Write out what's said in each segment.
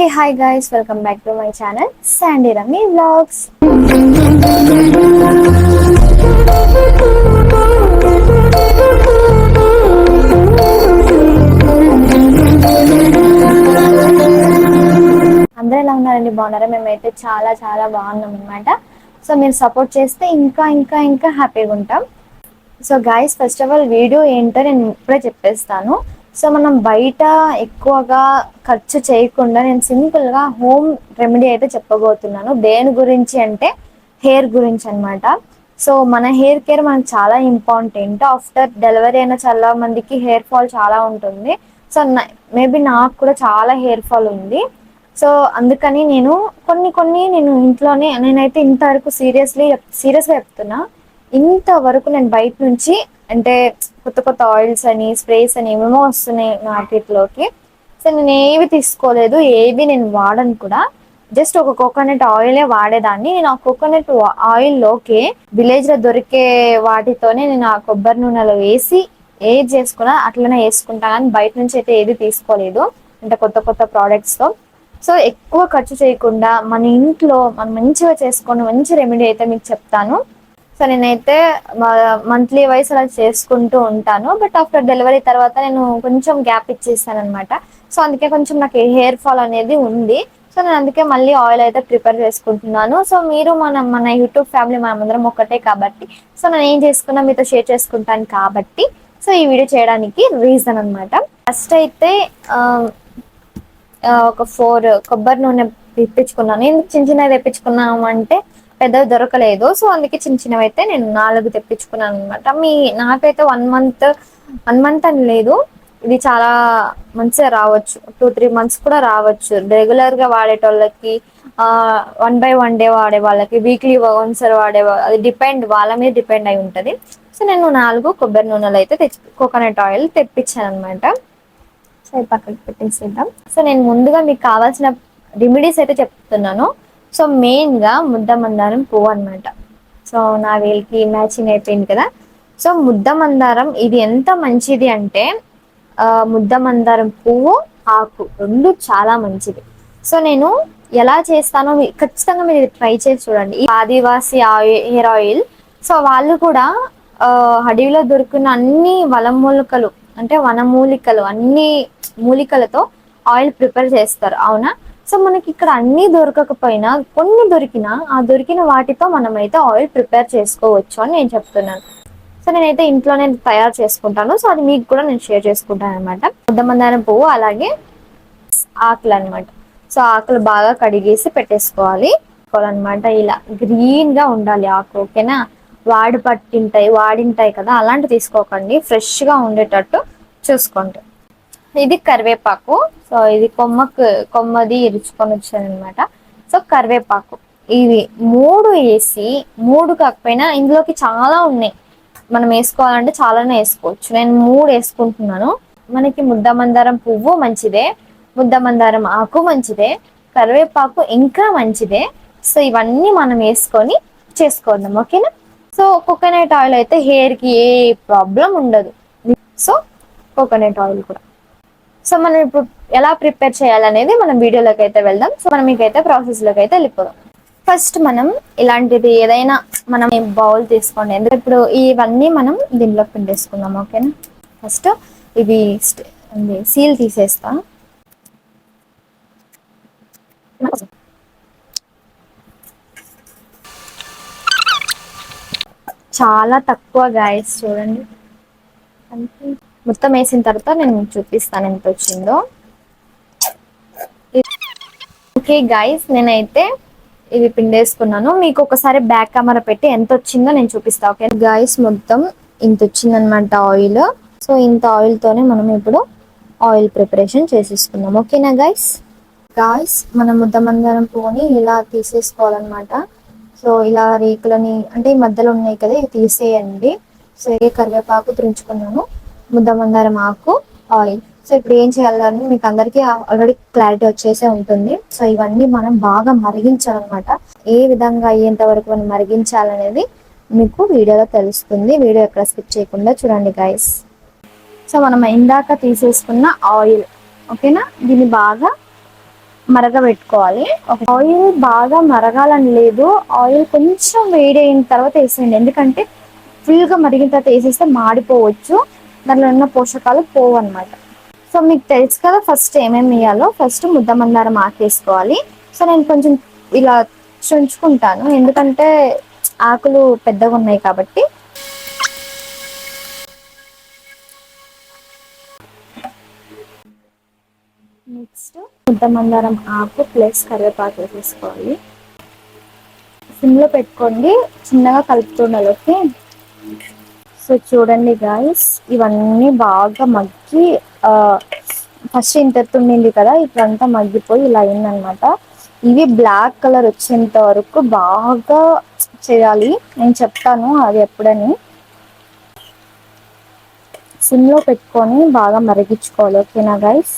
Hey hi guys welcome back to my channel Sandy Rammy blogs అందరూ ఎలా ఉన్నారండి? బాగున్నారా? మేమైతే చాలా చాలా బాగున్నాం అనమాట సో మీరు సపోర్ట్ చేస్తే ఇంకా ఇంకా ఇంకా హ్యాపీగా ఉంటాం. So guys first of all video ఏంటో నేను ఇప్పుడే చెప్పేస్తాను. సో మనం బయట ఎక్కువగా ఖర్చు చేయకుండా నేను సింపుల్గా హోమ్ రెమెడీ అయితే చెప్పబోతున్నాను. దేని గురించి అంటే హెయిర్ గురించి అన్నమాట. సో మన హెయిర్ కేర్ మనకు చాలా ఇంపార్టెంట్. ఆఫ్టర్ డెలివరీ అయిన చాలా మందికి హెయిర్ ఫాల్ చాలా ఉంటుంది. సో మేబీ నాకు కూడా చాలా హెయిర్ ఫాల్ ఉంది. సో అందుకని నేను కొన్ని కొన్ని నేను ఇంట్లోనే నేనైతే ఇంతవరకు సీరియస్లీ సీరియస్గా చెప్తున్నా. ఇంతవరకు నేను బయట నుంచి అంటే కొత్త కొత్త ఆయిల్స్ అని స్ప్రేస్ అని ఏమేమో వస్తున్నాయి మార్కెట్లోకి సో నేను ఏవి తీసుకోలేదు ఏవి నేను వాడను కూడా. జస్ట్ ఒక కోకోనట్ ఆయిలే వాడేదాన్ని. నేను ఆ కోకోనట్ ఆయిల్లోకి విలేజ్లో దొరికే వాటితోనే నేను ఆ కొబ్బరి నూనెలో వేసి ఏది చేసుకున్నా అట్లనే వేసుకుంటా కానీ బయట నుంచి అయితే ఏది తీసుకోలేదు. అంటే కొత్త కొత్త ప్రోడక్ట్స్తో సో ఎక్కువ ఖర్చు చేయకుండా మన ఇంట్లో మనం మంచిగా చేసుకొని మంచి రెమెడీ అయితే మీకు చెప్తాను. సో నేనైతే మంత్లీ వైస్ అలా చేసుకుంటూ ఉంటాను. బట్ ఆఫ్టర్ డెలివరీ తర్వాత నేను కొంచెం గ్యాప్ ఇచ్చేసాను అనమాట సో అందుకే కొంచెం నాకు హెయిర్ ఫాల్ అనేది ఉంది. సో నేను అందుకే మళ్ళీ ఆయిల్ అయితే ప్రిపేర్ చేసుకుంటున్నాను. సో మీరు మన మన యూట్యూబ్ ఫ్యామిలీ మనమందరం ఒక్కటే కాబట్టి సో నేను ఏం చేసుకున్నా మీతో షేర్ చేసుకుంటాను కాబట్టి సో ఈ వీడియో చేయడానికి రీజన్ అనమాట ఫస్ట్ అయితే ఒక ఫోర్ కొబ్బరి నూనె తెప్పించుకున్నాను ఎందుకు చిన్న చిన్నవి తెప్పించుకున్నాము అంటే పెద్దవి దొరకలేదు. సో అందుకే చిన్న చిన్నవి అయితే నేను నాలుగు తెప్పించుకున్నాను అనమాట మీ నాకైతే వన్ మంత్ వన్ మంత్ అని లేదు. ఇది చాలా మంచిగా రావచ్చు. టూ త్రీ మంత్స్ కూడా రావచ్చు. రెగ్యులర్గా వాడేటోళ్ళకి వన్ బై వన్ డే వాడే వాళ్ళకి వీక్లీ వన్స్ వాడే అది డిపెండ్ వాళ్ళ మీద డిపెండ్ అయి ఉంటుంది. సో నేను నాలుగు కొబ్బరి నూనెలు అయితే తెచ్చి కోకోనట్ ఆయిల్ తెప్పించాను అనమాట సో ఇది పక్కకి పెట్టేసేద్దాం. సో నేను ముందుగా మీకు కావాల్సిన రెమెడీస్ అయితే చెప్తున్నాను. సో మెయిన్గా ముద్ద మందారం పువ్వు అనమాట సో నా వేలికి మ్యాచింగ్ అయిపోయింది కదా. సో ముద్ద మందారం ఇది ఎంత మంచిది అంటే ఆ, ముద్ద మందారం పువ్వు ఆకు రెండు చాలా మంచిది. సో నేను ఎలా చేస్తానో ఖచ్చితంగా మీరు ట్రై చేసి చూడండి. ఈ Adivasi oil hair oil. So వాళ్ళు కూడా అడవిలో దొరికిన అన్ని వనమూలికలు అంటే వనమూలికలు అన్ని మూలికలతో ఆయిల్ ప్రిపేర్ చేస్తారు. అవునా? సో మనకి ఇక్కడ అన్ని దొరకకపోయినా కొన్ని దొరికినా ఆ దొరికిన వాటితో మనమైతే ఆయిల్ ప్రిపేర్ చేసుకోవచ్చు అని నేను చెప్తున్నాను. సో నేనైతే ఇంట్లోనే తయారు చేసుకుంటాను. సో అది మీకు కూడా నేను షేర్ చేసుకుంటాను అనమాట ముద్దమందారం పువ్వు అలాగే ఆకులు అనమాట సో ఆకులు బాగా కడిగేసి పెట్టేసుకోవాలి. అనమాట ఇలా గ్రీన్గా ఉండాలి ఆకు ఓకేనా? వాడి పట్టింటాయి వాడింటాయి కదా అలాంటి తీసుకోకండి. ఫ్రెష్గా ఉండేటట్టు చూసుకోండి. ఇది కరివేపాకు. సో ఇది కొమ్మకు కొమ్మది ఇరుచుకొని వచ్చానమాట సో కరివేపాకు. ఇవి మూడు వేసి మూడు కాకపోయినా ఇందులోకి చాలా ఉన్నాయి. మనం వేసుకోవాలంటే చాలానే వేసుకోవచ్చు. నేను మూడు వేసుకుంటున్నాను. మనకి ముద్ద మందారం పువ్వు మంచిదే. ముద్ద మందారం ఆకు మంచిదే. కరివేపాకు ఇంకా మంచిదే. సో ఇవన్నీ మనం వేసుకొని చేసుకోవద్దాం ఓకేనా? సో కోకోనట్ ఆయిల్ అయితే హెయిర్కి ఏ ప్రాబ్లం ఉండదు. సో కోకోనట్ ఆయిల్ కూడా. సో మనం ఇప్పుడు ఎలా ప్రిపేర్ చేయాలనేది మనం వీడియోలోకి అయితే వెళ్దాం. సో మనం మీకైతే ప్రాసెస్లోకి అయితే వెళ్ళిపోదాం. ఫస్ట్ మనం ఇలాంటిది ఏదైనా మనం బౌల్ తీసుకోండి. ఎందుకంటే ఇప్పుడు ఇవన్నీ మనం దీనిలో పిండేసుకుందాం ఓకేనా ఫస్ట్ ఇవి సీల్ తీసేస్తా. చాలా తక్కువ గాయస్ చూడండి. అంతే. మొత్తం వేసిన తర్వాత నేను చూపిస్తాను ఎంత వచ్చిందో. ఓకే గైస్ నేనైతే ఇది పిండేసుకున్నాను. మీకు ఒకసారి బ్యాక్ కెమెరా పెట్టి ఎంత వచ్చిందో నేను చూపిస్తాను ఓకే? గైస్ మొత్తం ఇంత వచ్చిందనమాట ఆయిల్ సో ఇంత ఆయిల్ తోనే మనం ఇప్పుడు ఆయిల్ ప్రిపరేషన్ చేసేసుకుందాం. ఓకేనా గైస్ గాయస్ మనం ముద్దమందరం పువ్వుని ఇలా తీసేసుకోవాలన్నమాట. సో ఇలా రేకులని అంటే ఈ మధ్యలో ఉన్నాయి కదా ఇవి తీసేయండి. సో ఏ కరివేపాకు తుంచుకున్నాను. ముద్దమందారం ఆకు ఆయిల్. సో ఇప్పుడు ఏం చేయాలని మీకు అందరికీ ఆల్రెడీ క్లారిటీ వచ్చేసే ఉంటుంది. సో ఇవన్నీ మనం బాగా మరిగించాలన్నమాట. ఏ విధంగా అయ్యేంత వరకు మనం మరిగించాలనేది మీకు వీడియోలో తెలుస్తుంది. వీడియో ఎక్కడ స్కిప్ చేయకుండా చూడండి గైస్ సో మనం ఇందాక తీసేసుకున్న ఆయిల్ ఓకేనా? దీన్ని బాగా మరగబెట్టుకోవాలి. ఆయిల్ బాగా మరగాలని లేదు. ఆయిల్ కొంచెం వేడి అయిన తర్వాత వేసేయండి. ఎందుకంటే ఫుల్గా మరిగిన తర్వాత వేసేస్తే మాడిపోవచ్చు. దానిలో ఉన్న పోషకాలు పోవు అనమాట సో మీకు తెలుసు కదా ఫస్ట్ ఏమేమి ఇయ్యాలో ఫస్ట్ ముద్ద మందారం ఆకేసుకోవాలి. సో నేను కొంచెం ఇలా చుంచుకుంటాను. ఎందుకంటే ఆకులు పెద్దగా ఉన్నాయి కాబట్టి. నెక్స్ట్ ముద్ద మందారం ఆకు ప్లస్ కరివేపాకు వేసేసుకోవాలి. సిమ్లో పెట్టుకోండి. చిన్నగా కలుపుతుండాలి ఓకే సో చూడండి గాయస్ ఇవన్నీ బాగా మగ్గి ఫస్ట్ ఇంతెత్తు ఉండింది కదా ఇప్పుడంతా మగ్గిపోయి ఇలా అయిందనమాట ఇవి బ్లాక్ కలర్ వచ్చేంత వరకు బాగా చేయాలి. నేను చెప్తాను అది ఎప్పుడని. సిమ్లో పెట్టుకొని బాగా మరిగించుకోవాలి ఓకేనా గైస్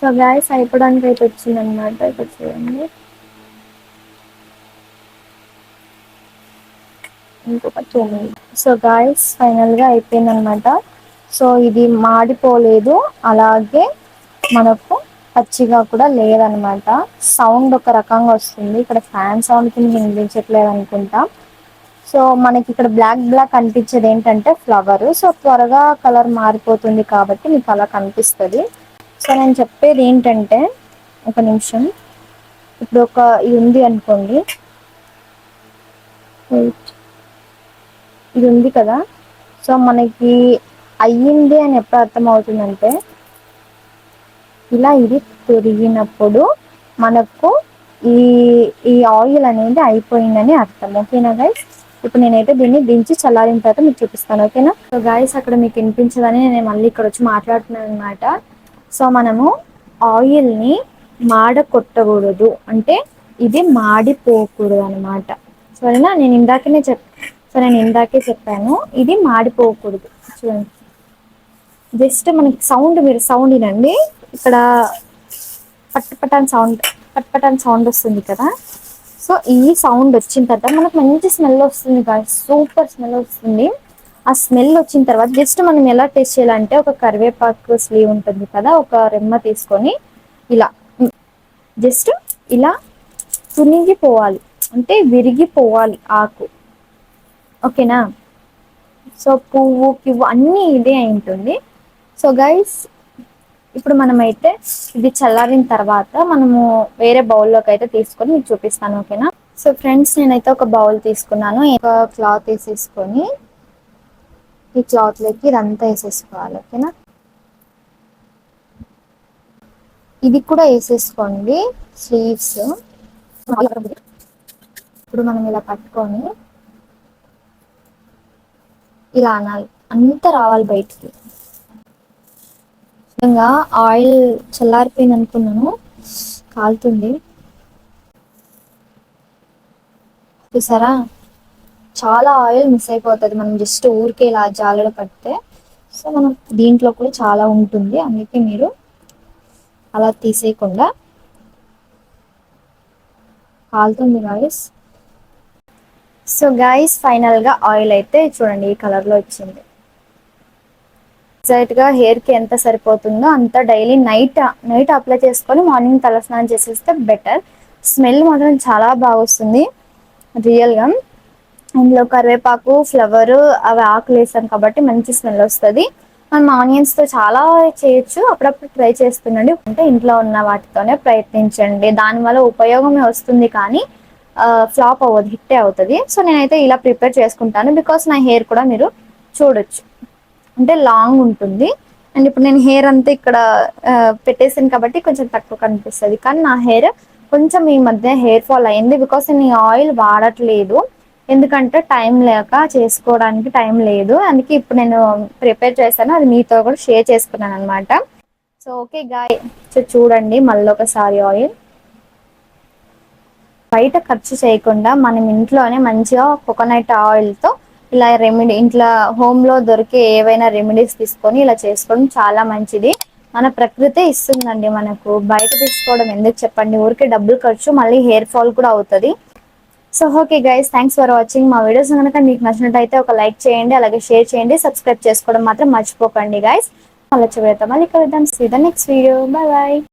సో గ్యాస్ అయిపోవడానికి అయితే వచ్చిందనమాట ఇక్కడ చూడండి. ఇంకొక టూ సో గాయస్ ఫైనల్గా అయిపోయిందనమాట సో ఇది మాడిపోలేదు. అలాగే మనకు పచ్చిగా కూడా లేదనమాట సౌండ్ ఒక రకంగా వస్తుంది. ఇక్కడ ఫ్యాన్ సౌండ్ కింద వినిపించట్లేదు అనుకుంటా. సో మనకి ఇక్కడ బ్లాక్ బ్లాక్ అనిపించేది ఏంటంటే ఫ్లవర్ సో త్వరగా కలర్ మారిపోతుంది కాబట్టి మీకు అలా కనిపిస్తుంది. సో నేను చెప్పేది ఏంటంటే ఒక నిమిషం. ఇప్పుడు ఒక ఇది ఉంది అనుకోండి. ఇది ఉంది కదా. సో మనకి అయ్యింది అని ఎప్పుడు అర్థమవుతుందంటే ఇలా ఇది తిరిగినప్పుడు మనకు ఈ ఈ ఆయిల్ అనేది అయిపోయిందని అర్థం. ఓకేనా గైస్ ఇప్పుడు నేనైతే దీన్ని దించి చల్లారిన తర్వాత మీకు చూపిస్తాను. ఓకేనా? సో గాయస్ అక్కడ మీకు వినిపించదని నేను మళ్ళీ ఇక్కడ వచ్చి మాట్లాడుతున్నాను అనమాట సో మనము ఆయిల్ని మాడ కొట్టకూడదు అంటే ఇది మాడిపోకూడదు అనమాట సరేనా? నేను ఇందాకనే చెప్ సో నేను ఇందాకే చెప్పాను. ఇది మాడిపోకూడదు. చూడండి. జస్ట్ మనకి సౌండ్ మీరు సౌండ్ వినండి. ఇక్కడ పట్ పటాన్ సౌండ్ పట్ పటాన్ సౌండ్ వస్తుంది కదా? సో ఈ సౌండ్ వచ్చిన తర్వాత మనకు మంచి స్మెల్ వస్తుంది కదా సూపర్ స్మెల్ వస్తుంది. ఆ స్మెల్ వచ్చిన తర్వాత జస్ట్ మనం ఎలా టేస్ట్ చేయాలంటే ఒక కరివేపాకు స్లీవ్ ఉంటుంది కదా ఒక రెమ్మ తీసుకొని ఇలా జస్ట్ ఇలా తునిగిపోవాలి. అంటే విరిగిపోవాలి ఆకు. ఓకేనా? సో పువ్వు కివ్వు అన్నీ ఇదే అయి ఉంటుంది. సో గైస్ ఇప్పుడు మనమైతే ఇది చల్లారిన తర్వాత మనము వేరే బౌల్లోకి అయితే తీసుకొని మీకు చూపిస్తాను ఓకేనా? సో ఫ్రెండ్స్ నేనైతే ఒక బౌల్ తీసుకున్నాను. ఒక క్లాత్ వేసేసుకొని ఈ క్లాత్లోకి ఇదంతా వేసేసుకోవాలి ఓకేనా? ఇది కూడా వేసేసుకోండి స్లీవ్స్. ఇప్పుడు మనం ఇలా పట్టుకొని ఇలా అనాలి అంతా రావాలి బయటికి. నిజంగా ఆయిల్ చల్లారిపోయింది అనుకున్నాను కాలుతుంది. చూసారా? చాలా ఆయిల్ మిస్ అయిపోతుంది. మనం జస్ట్ ఊరికే ఇలా జాలడ పడితే సో మనం దీంట్లో కూడా చాలా ఉంటుంది. అందుకే మీరు అలా తీసేయకుండా కాలుతుంది గాయస్ సో గాయస్ ఫైనల్గా ఆయిల్ అయితే చూడండి ఈ కలర్లో వచ్చింది. ఎగ్జాక్ట్గా హెయిర్కి ఎంత సరిపోతుందో అంత డైలీ నైట్ నైట్ అప్లై చేసుకొని మార్నింగ్ తలస్నానం చేసేస్తే బెటర్. స్మెల్ మాత్రం చాలా బాగా వస్తుంది. రియల్గా. అందులో కరివేపాకు ఫ్లవర్ అవి ఆకులు వేసాం కాబట్టి మంచి స్మెల్ వస్తుంది. మనం ఆనియన్స్తో చాలా చేయొచ్చు. అప్పుడప్పుడు ట్రై చేస్తుండండి. అంటే ఇంట్లో ఉన్న వాటితోనే ప్రయత్నించండి. దానివల్ల ఉపయోగమే వస్తుంది కానీ ఫ్లాప్ అవ్వదు హిట్టే అవుతుంది. సో నేనైతే ఇలా ప్రిపేర్ చేసుకుంటాను. బికాస్ నా హెయిర్ కూడా మీరు చూడొచ్చు. అంటే లాంగ్ ఉంటుంది. అండ్ ఇప్పుడు నేను హెయిర్ అంతా ఇక్కడ పెట్టేసాను కాబట్టి కొంచెం తక్కువ కనిపిస్తుంది. కానీ నా హెయిర్ కొంచెం ఈ మధ్య హెయిర్ ఫాల్ అయింది. బికాస్ నేను ఆయిల్ వాడట్లేదు. ఎందుకంటే టైం లేక చేసుకోవడానికి టైం లేదు. అందుకే ఇప్పుడు నేను ప్రిపేర్ చేశాను. అది మీతో కూడా షేర్ చేసుకున్నాను అనమాట సో ఓకే గాయ్. సో చూడండి మళ్ళీ ఒకసారి ఆయిల్. బయట ఖర్చు చేయకుండా మనం ఇంట్లోనే మంచిగా కోకోనట్ ఆయిల్తో ఇలా రెమెడీ ఇంట్లో హోమ్లో దొరికే ఏవైనా రెమెడీస్ తీసుకొని ఇలా చేసుకోవడం చాలా మంచిది. మన ప్రకృతే ఇస్తుందండి మనకు. బయట తీసుకోవడం ఎందుకు చెప్పండి? ఊరికే డబ్బులు ఖర్చు మళ్ళీ హెయిర్ ఫాల్ కూడా అవుతుంది. So okay guys thanks for watching మా వీడియోస్ కనుక మీకు నచ్చినట్టయితే ఒక లైక్ చేయండి అలాగే షేర్ చేయండి సబ్స్క్రైబ్ చేసుకోవడం మాత్రం మర్చిపోకండి గైస్ మళ్ళీ చివరితో మళ్ళీ కలుద్దాం. See the next video bye bye